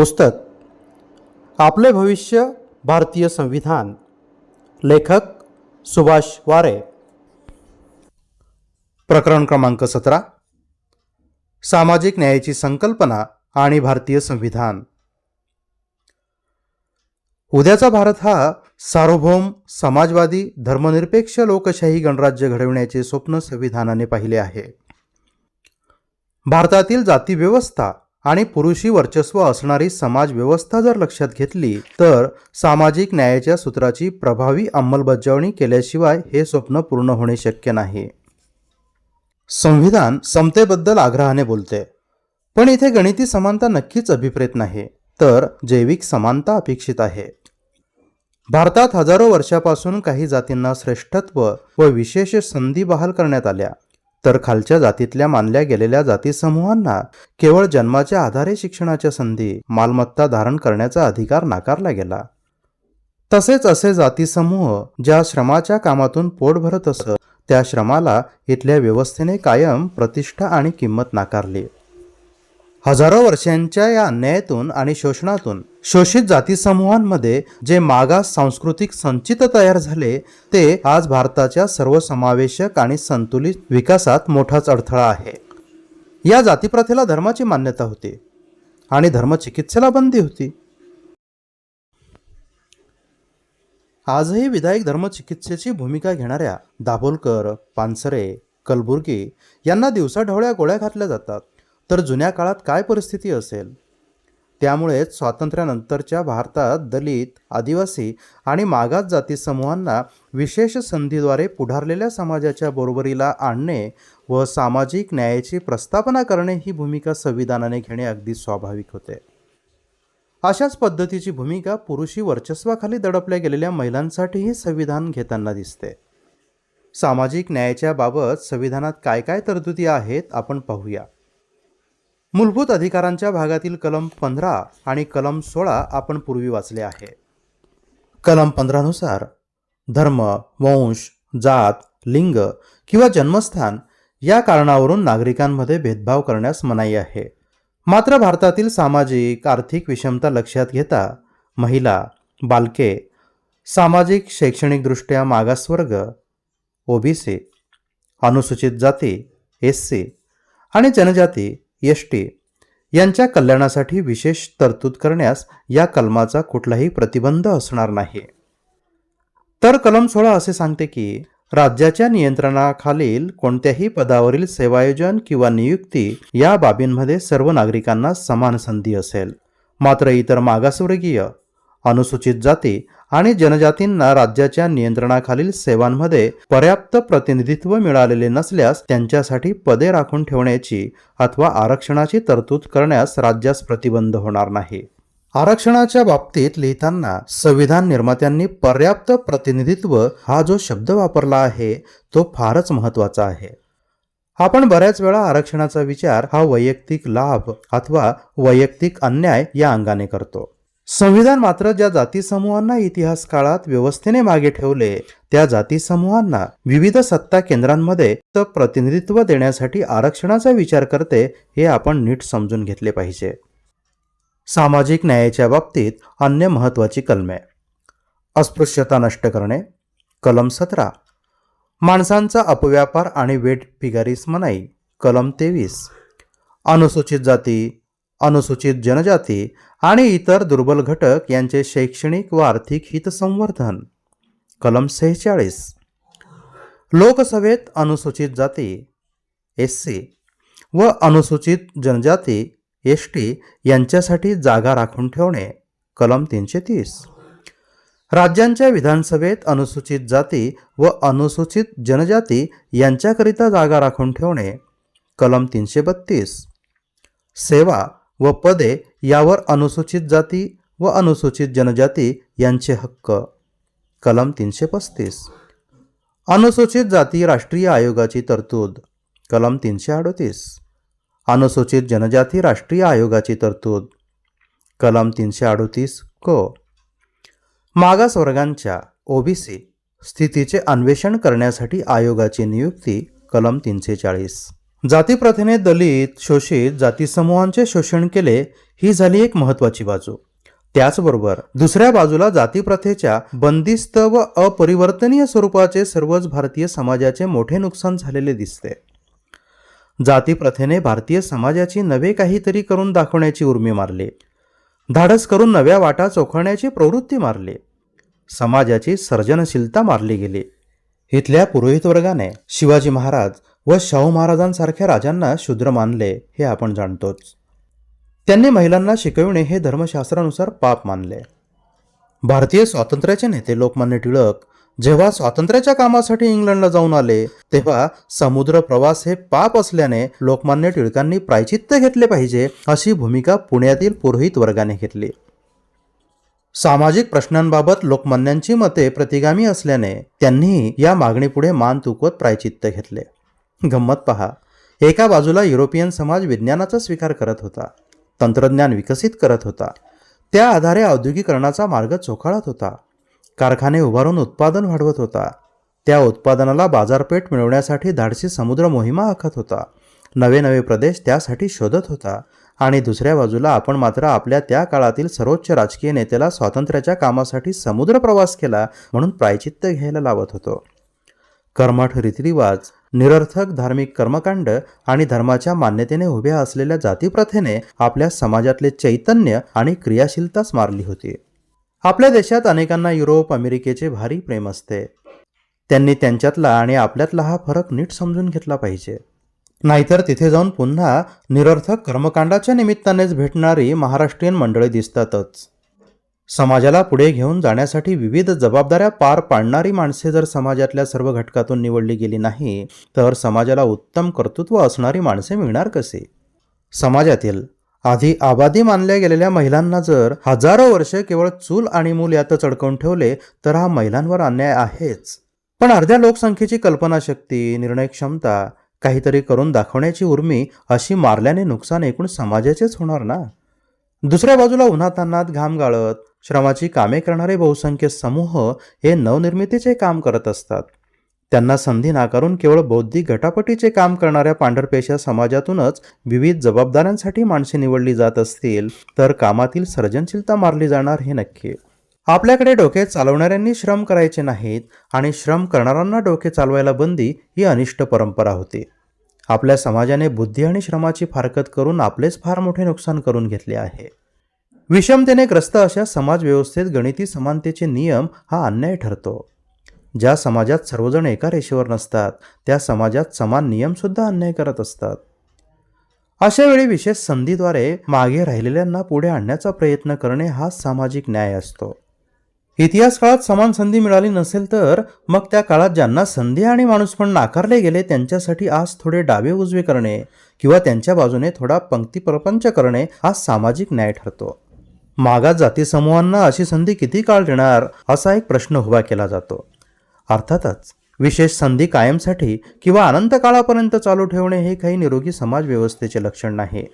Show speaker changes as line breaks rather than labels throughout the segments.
पुस्तक आपले भविष्य भारतीय संविधान लेखक सुभाष वारे. प्रकरण क्रमांक सतरा सामाजिक न्यायाची संकल्पना आणि भारतीय संविधान. उद्याचा भारत हा सार्वभौम समाजवादी धर्मनिरपेक्ष लोकशाही गणराज्य घडविण्याचे स्वप्न संविधानाने पाहिले आहे. भारतातील जाती व्यवस्था आणि पुरुषी वर्चस्व असणारी समाज व्यवस्था जर लक्षात घेतली तर सामाजिक न्यायाच्या सूत्राची प्रभावी अंमलबजावणी केल्याशिवाय हे स्वप्न पूर्ण होणे शक्य नाही. संविधान समतेबद्दल आग्रहाने बोलते. पण इथे गणिती समानता नक्कीच अभिप्रेत नाही तर जैविक समानता अपेक्षित आहे. भारतात हजारो वर्षापासून काही जातींना श्रेष्ठत्व व विशेष संधी बहाल करण्यात आल्या. तर खालच्या जातीतल्या मानल्या गेलेल्या जाती समूहांना केवळ जन्माच्या आधारे शिक्षणाच्या संधी मालमत्ता धारण करण्याचा अधिकार नाकारला गेला. तसेच असे जाती समूह ज्या श्रमाच्या कामातून पोट भरत असत त्या श्रमाला इथल्या व्यवस्थेने कायम प्रतिष्ठा आणि किंमत नाकारली. हजारो वर्षांच्या या अन्यायातून आणि शोषणातून शोषित जाती समूहांमध्ये जे मागास सांस्कृतिक संचित तयार झाले ते आज भारताच्या सर्वसमावेशक आणि संतुलित विकासात मोठाच अडथळा आहे. या जातीप्रथेला धर्माची मान्यता होती आणि धर्मचिकित्सेला बंदी होती. आजही विधायक धर्मचिकित्सेची भूमिका घेणाऱ्या दाभोलकर पानसरे कलबुर्गी यांना दिवसाढवळ्या गोळ्या घातल्या जातात. तर जुन्या काळात काय परिस्थिती असेल? त्यामुळेच स्वातंत्र्यानंतरच्या भारतात दलित आदिवासी आणि मागास जाती समूहांना विशेष संधीद्वारे पुढारलेल्या समाजाच्या बरोबरीला आणणे व सामाजिक न्यायाची प्रस्थापना करणे ही भूमिका संविधानाने घेणे अगदी स्वाभाविक होते. अशाच पद्धतीची भूमिका पुरुषी वर्चस्वाखाली दडपल्या गेलेल्या महिलांसाठीही संविधान घेताना दिसते. सामाजिक न्यायाच्या बाबत संविधानात काय काय तरतुदी आहेत आपण पाहूया. मूलभूत अधिकारांच्या भागातील कलम पंधरा आणि कलम सोळा आपण पूर्वी वाचले आहे. कलम पंधरानुसार धर्म वंश जात लिंग किंवा जन्मस्थान या कारणावरून नागरिकांमध्ये भेदभाव करण्यास मनाई आहे. मात्र भारतातील सामाजिक आर्थिक विषमता लक्षात घेता महिला बालके सामाजिक शैक्षणिकदृष्ट्या मागासवर्ग ओबीसी अनुसूचित जाती एस सी आणि जनजाती एस टी यांच्या कल्याणासाठी विशेष तरतूद करण्यास या कलमाचा कुठलाही प्रतिबंध असणार नाही. तर कलम सोळा असे सांगते की राज्याच्या नियंत्रणाखालील कोणत्याही पदावरील सेवायोजन किंवा नियुक्ती या बाबींमध्ये सर्व नागरिकांना समान संधी असेल. मात्र इतर मागासवर्गीय अनुसूचित जाती आणि जनजातींना राज्याच्या नियंत्रणाखालील सेवांमध्ये पर्याप्त प्रतिनिधित्व मिळालेले नसल्यास त्यांच्यासाठी पदे राखून ठेवण्याची अथवा आरक्षणाची तरतूद करण्यास राज्यास प्रतिबंध होणार नाही. आरक्षणाच्या बाबतीत लिहिताना संविधान निर्मात्यांनी पर्याप्त प्रतिनिधित्व हा जो शब्द वापरला आहे तो फारच महत्त्वाचा आहे. आपण बऱ्याच वेळा आरक्षणाचा विचार हा वैयक्तिक लाभ अथवा वैयक्तिक अन्याय या अंगाने करतो. संविधान मात्र ज्या जाती समूहांना इतिहास काळात व्यवस्थेने मागे ठेवले त्या जाती समूहांना विविध सत्ता केंद्रांमध्ये प्रतिनिधित्व देण्यासाठी आरक्षणाचा विचार करते हे आपण नीट समजून घेतले पाहिजे. सामाजिक न्यायाच्या बाबतीत अन्य महत्त्वाची कलमे. अस्पृश्यता नष्ट करणे. कलम सतरा. माणसांचा अपव्यापार आणि वेट पिगारीस मनाई. कलम तेवीस. अनुसूचित जाती अनुसूचित जनजाती आणि इतर दुर्बल घटक यांचे शैक्षणिक व आर्थिक हितसंवर्धन. कलम सेहेचाळीस. लोकसभेत अनुसूचित जाती एस सी व अनुसूचित जनजाती एस टी यांच्यासाठी जागा राखून ठेवणे. कलम तीनशे तीस राज्यांच्या विधानसभेत अनुसूचित जाती व अनुसूचित जनजाती यांच्याकरिता जागा राखून ठेवणे. कलम तीनशे बत्तीस. सेवा व पदे यावर अनुसूचित जाती व अनुसूचित जनजाती यांचे हक्क. कलम तीनशे पस्तीस. अनुसूचित जाती राष्ट्रीय आयोगाची तरतूद. कलम तीनशे अडोतीस. अनुसूचित जनजाती राष्ट्रीय आयोगाची तरतूद. कलम तीनशे अडोतीस क. मागासवर्गांच्या ओबीसी स्थितीचे अन्वेषण करण्यासाठी आयोगाची नियुक्ती कलम तीनशे चाळीस. जातीप्रथेने दलित शोषित जातीसमूहांचे शोषण केले ही झाली एक महत्वाची बाजू. त्याचबरोबर दुसऱ्या बाजूला जातीप्रथेच्या बंदिस्त व अपरिवर्तनीय स्वरूपाचे सर्वच भारतीय समाजाचे मोठे नुकसान झालेले दिसते. जातीप्रथेने भारतीय समाजाची नवे काहीतरी करून दाखवण्याची उर्मी मारली. धाडस करून नव्या वाटा चोखण्याची प्रवृत्ती मारली. समाजाची सर्जनशीलता मारली गेली. इथल्या पुरोहित वर्गाने शिवाजी महाराज व शाहू महाराजांसारख्या राजांना शूद्र मानले हे आपण जाणतोच. त्यांनी महिलांना शिकविणे हे धर्मशास्त्रानुसार पाप मानले. भारतीय स्वातंत्र्याचे नेते लोकमान्य टिळक जेव्हा स्वातंत्र्याच्या कामासाठी इंग्लंडला जाऊन आले तेव्हा समुद्र प्रवास हे पाप असल्याने लोकमान्य टिळकांनी प्रायचित्त घेतले पाहिजे अशी भूमिका पुण्यातील पुरोहित वर्गाने घेतली. सामाजिक प्रश्नांबाबत लोकमान्यांची मते प्रतिगामी असल्याने त्यांनी या मागणीपुढे मान तुकवत प्रायचित्त घेतले. गंमत पहा. एका बाजूला युरोपियन समाज विज्ञानाचा स्वीकार करत होता तंत्रज्ञान विकसित करत होता त्या आधारे औद्योगिकरणाचा मार्ग चोखाळत होता कारखाने उभारून उत्पादन वाढवत होता त्या उत्पादनाला बाजारपेठ मिळवण्यासाठी धाडसी समुद्र मोहिमा आखत होता नवे नवे प्रदेश त्यासाठी शोधत होता आणि दुसऱ्या बाजूला आपण मात्र आपल्या त्या काळातील सर्वोच्च राजकीय नेत्याला स्वातंत्र्याच्या कामासाठी समुद्र प्रवास केला म्हणून प्रायचित्त घ्यायला लावत होतो. कर्मठ रीतिरिवाज निरर्थक धार्मिक कर्मकांड आणि धर्माच्या मान्यतेने उभ्या असलेल्या जातीप्रथेने आपल्या समाजातले चैतन्य आणि क्रियाशीलताच मारली होती. आपल्या देशात अनेकांना युरोप अमेरिकेचे भारी प्रेम असते. त्यांनी त्यांच्यातला आणि आपल्यातला हा फरक नीट समजून घेतला पाहिजे. नाहीतर तिथे जाऊन पुन्हा निरर्थक कर्मकांडाच्या निमित्तानेच भेटणारी महाराष्ट्रीयन मंडळी दिसतातच. समाजाला पुढे घेऊन जाण्यासाठी विविध जबाबदाऱ्या पार पाडणारी माणसे जर समाजातल्या सर्व घटकातून निवडली गेली नाही तर समाजाला उत्तम कर्तृत्व असणारी माणसे मिळणार कसे? समाजातील आधी आबादी मानल्या गेलेल्या महिलांना जर हजारो वर्ष केवळ चूल आणि मूल यातच अडकवून ठेवले तर हा महिलांवर अन्याय आहेच. पण अर्ध्या लोकसंख्येची कल्पनाशक्ती निर्णय क्षमता काहीतरी करून दाखवण्याची उर्मी अशी मारल्याने नुकसान एकूण समाजाचेच होणार ना? दुसऱ्या बाजूला उन्हातान्हात घाम गाळत श्रमाची कामे करणारे बहुसंख्य समूह हे नवनिर्मितीचे काम करत असतात. त्यांना संधी नाकारून केवळ बौद्धिक घटापटीचे काम करणाऱ्या पांढरपेशा समाजातूनच विविध जबाबदाऱ्यांसाठी माणसे निवडली जात असतील तर कामातील सर्जनशीलता मारली जाणार हे नक्की. आपल्याकडे डोके चालवणाऱ्यांनी श्रम करायचे नाहीत आणि श्रम करणाऱ्यांना डोके चालवायला बंदी ही अनिष्ट परंपरा होती. आपल्या समाजाने बुद्धी आणि श्रमाची फारकत करून आपलेच फार मोठे नुकसान करून घेतले आहे. विषमतेने ग्रस्त अशा समाजव्यवस्थेत गणिती समानतेचे नियम हा अन्याय ठरतो. ज्या समाजात सर्वजण एका रेषेवर नसतात त्या समाजात समान नियमसुद्धा अन्याय करत असतात. अशा वेळी विशेष संधीद्वारे मागे राहिलेल्यांना पुढे आणण्याचा प्रयत्न करणे हा सामाजिक न्याय असतो. इतिहास काळात समान संधी मिळाली नसेल तर मग त्या काळात ज्यांना संधी आणि माणूसपण नाकारले गेले त्यांच्यासाठी आज थोडे डावे उजवे करणे किंवा त्यांच्या बाजूने थोडा पंक्ती प्रपंच करणे हा सामाजिक न्याय ठरतो. मागास जाती समूहांना अशी संधी किती काळ देणार असा एक प्रश्न उभा केला जातो. अर्थातच विशेष संधी कायमसाठी किंवा अनंत काळापर्यंत चालू ठेवणे हे काही निरोगी समाजव्यवस्थेचे लक्षण नाही.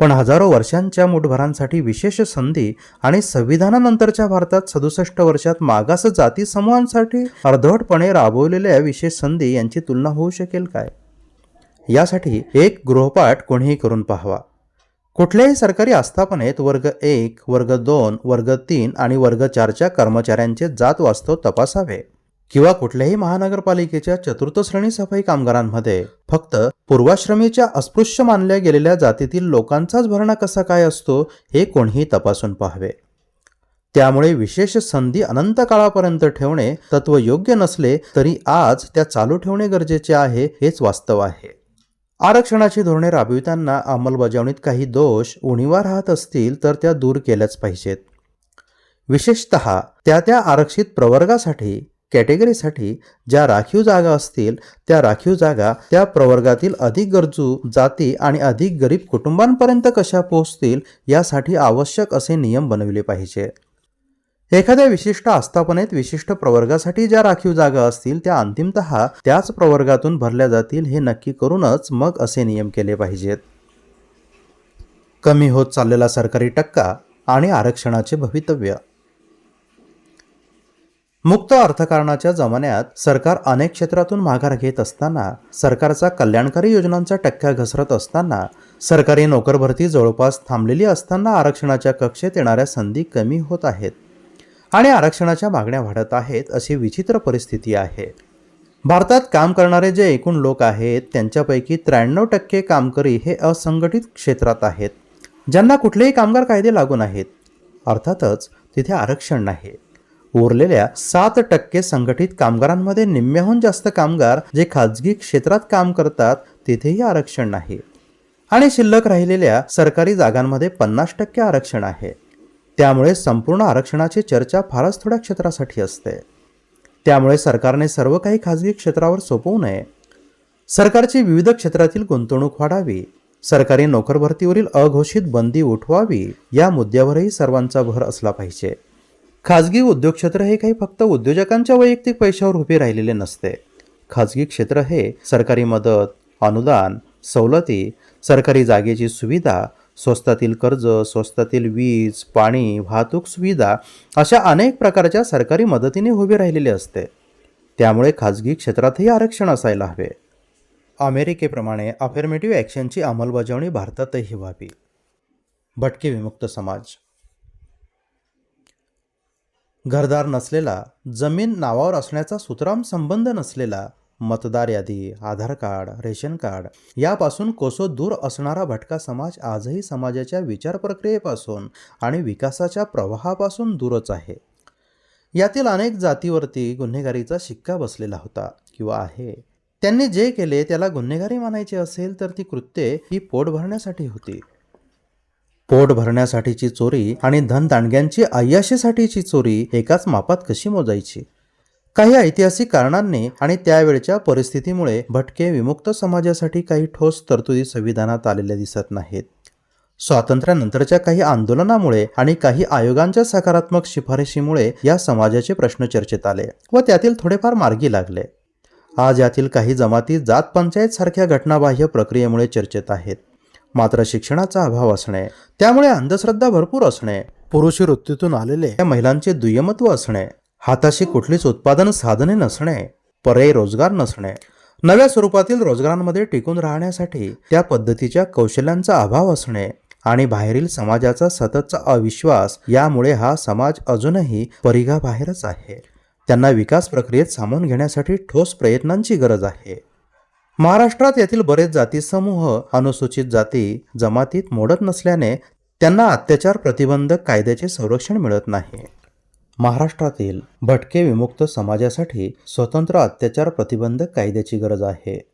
पण हजारो वर्षांच्या मुठभरांसाठी विशेष संधी आणि संविधानानंतरच्या भारतात सदुसष्ट वर्षात मागास जाती समूहांसाठी अर्धवटपणे राबवलेल्या विशेष संधी यांची तुलना होऊ शकेल काय? यासाठी एक गृहपाठ कोणीही करून पाहावा. कुठल्याही सरकारी आस्थापनेत वर्ग एक वर्ग दोन वर्ग तीन आणि वर्ग चारच्या कर्मचाऱ्यांचे जात वास्तव तपासावे. किंवा कुठल्याही महानगरपालिकेच्या चतुर्थ श्रेणी सफाई कामगारांमध्ये फक्त पूर्वाश्रमीच्या अस्पृश्य मानल्या गेलेल्या जातीतील लोकांचाच भरणा कसा काय असतो हे कोणीही तपासून पाहावे. त्यामुळे विशेष संधी अनंत काळापर्यंत ठेवणे तत्व योग्य नसले तरी आज त्या चालू ठेवणे गरजेचे आहे हेच वास्तव आहे. आरक्षणाची धोरणे राबविताना अंमलबजावणीत काही दोष उणीवा राहत असतील तर त्या दूर केल्याच पाहिजेत. विशेषत त्या त्या आरक्षित प्रवर्गासाठी कॅटेगरीसाठी ज्या राखीव जागा असतील त्या राखीव जागा त्या प्रवर्गातील अधिक गरजू जाती आणि अधिक गरीब कुटुंबांपर्यंत कशा पोहोचतील यासाठी आवश्यक असे नियम बनविले पाहिजे. एखाद्या विशिष्ट आस्थापनेत विशिष्ट प्रवर्गासाठी ज्या राखीव जागा असतील त्या अंतिमत त्याच प्रवर्गातून भरल्या जातील हे नक्की करूनच मग असे नियम केले पाहिजेत. कमी होत चाललेला सरकारी टक्का आणि आरक्षणाचे भवितव्य. मुक्त अर्थकारणाच्या जमान्यात सरकार अनेक क्षेत्रातून माघार घेत असताना सरकारचा कल्याणकारी योजनांचा टक्का घसरत असताना सरकारी नोकरभरती जवळपास थांबलेली असताना आरक्षणाच्या कक्षेत येणाऱ्या संधी कमी होत आहेत. आणि आरक्षणाच्या मागण्या वाढत आहेत अशी विचित्र परिस्थिती आहे. भारतात काम करणारे जे एकूण लोक आहेत त्यांच्यापैकी त्र्याण्णव टक्के कामकरी हे असंघटित क्षेत्रात आहेत ज्यांना कुठलेही कामगार कायदे लागू नाहीत. अर्थातच तिथे आरक्षण नाही. उरलेल्या सात टक्के संघटित कामगारांमध्ये निम्म्याहून जास्त कामगार जे खाजगी क्षेत्रात काम करतात तिथेही आरक्षण नाही. आणि शिल्लक राहिलेल्या सरकारी जागांमध्ये पन्नास टक्के आरक्षण आहे. त्यामुळे संपूर्ण आरक्षणाची चर्चा फारच थोड्या क्षेत्रासाठी असते. त्यामुळे सरकारने सर्व काही खाजगी क्षेत्रावर सोपवू नये. सरकारची विविध क्षेत्रातील गुंतवणूक वाढावी. सरकारी नोकरभरतीवरील अघोषित बंदी उठवावी. या मुद्द्यावरही सर्वांचा भर असला पाहिजे. खाजगी उद्योग क्षेत्र हे काही फक्त उद्योजकांच्या वैयक्तिक पैशावर उभे राहिलेले नसते. खाजगी क्षेत्र हे सरकारी मदत अनुदान सवलती सरकारी जागेची सुविधा स्वस्तातील कर्ज स्वस्तातील वीज पाणी वाहतूक सुविधा अशा अनेक प्रकारच्या सरकारी मदतीने उभे राहिलेले असते. त्यामुळे खाजगी क्षेत्रातही आरक्षण असायला हवे. अमेरिकेप्रमाणे अफर्मेटिव्ह ॲक्शनची अंमलबजावणी भारतातही व्हावी. भटके विमुक्त समाज. घरदार नसलेला जमीन नावावर असण्याचा सुतराम संबंध नसलेला मतदार यादी आधार कार्ड रेशन कार्ड यापासून कोसो दूर असणारा भटका समाज आजही समाजाच्या विचार प्रक्रियेपासून आणि विकासाच्या प्रवाहापासून दूरच आहे. यातील अनेक जातीवरती गुन्हेगारीचा शिक्का बसलेला होता किंवा आहे. त्यांनी जे केले त्याला गुन्हेगारी मानायचे असेल तर ती कृत्ये ही पोट भरण्यासाठी होती. पोट भरण्यासाठीची चोरी आणि धनदांडग्यांची अय्याशीसाठीची चोरी एकाच मापात कशी मोजायची? काही ऐतिहासिक कारणांनी आणि त्यावेळच्या परिस्थितीमुळे भटके विमुक्त समाजासाठी काही ठोस तरतुदी संविधानात आलेल्या दिसत नाहीत. स्वातंत्र्यानंतरच्या काही आंदोलनामुळे आणि काही आयोगांच्या सकारात्मक शिफारशीमुळे या समाजाचे प्रश्न चर्चेत आले व त्यातील थोडेफार मार्गी लागले. आज यातील काही जमाती जात पंचायत सारख्या घटनाबाह्य प्रक्रियेमुळे चर्चेत आहेत. मात्र शिक्षणाचा अभाव असणे त्यामुळे अंधश्रद्धा भरपूर असणे पुरुष वृत्तीतून आलेले या महिलांचे दुय्यमत्व असणे हाताशी कुठलीच उत्पादन साधने नसणे पर्यायी रोजगार नसणे. नव्या स्वरूपातील रोजगारांमध्ये टिकून राहण्यासाठी त्या पद्धतीच्या कौशल्यांचा अभाव असणे आणि बाहेरील समाजाचा सततचा अविश्वास यामुळे हा समाज अजूनही परिघाबाहेरच आहे. त्यांना विकास प्रक्रियेत सामावून घेण्यासाठी ठोस प्रयत्नांची गरज आहे. महाराष्ट्रात येथील बरेच जाती समूह अनुसूचित जाती जमातीत मोडत नसल्याने त्यांना अत्याचार प्रतिबंधक कायद्याचे संरक्षण मिळत नाही. महाराष्ट्रातील भटके विमुक्त समाजासाठी स्वतंत्र अत्याचार प्रतिबंधक कायद्याची गरज आहे.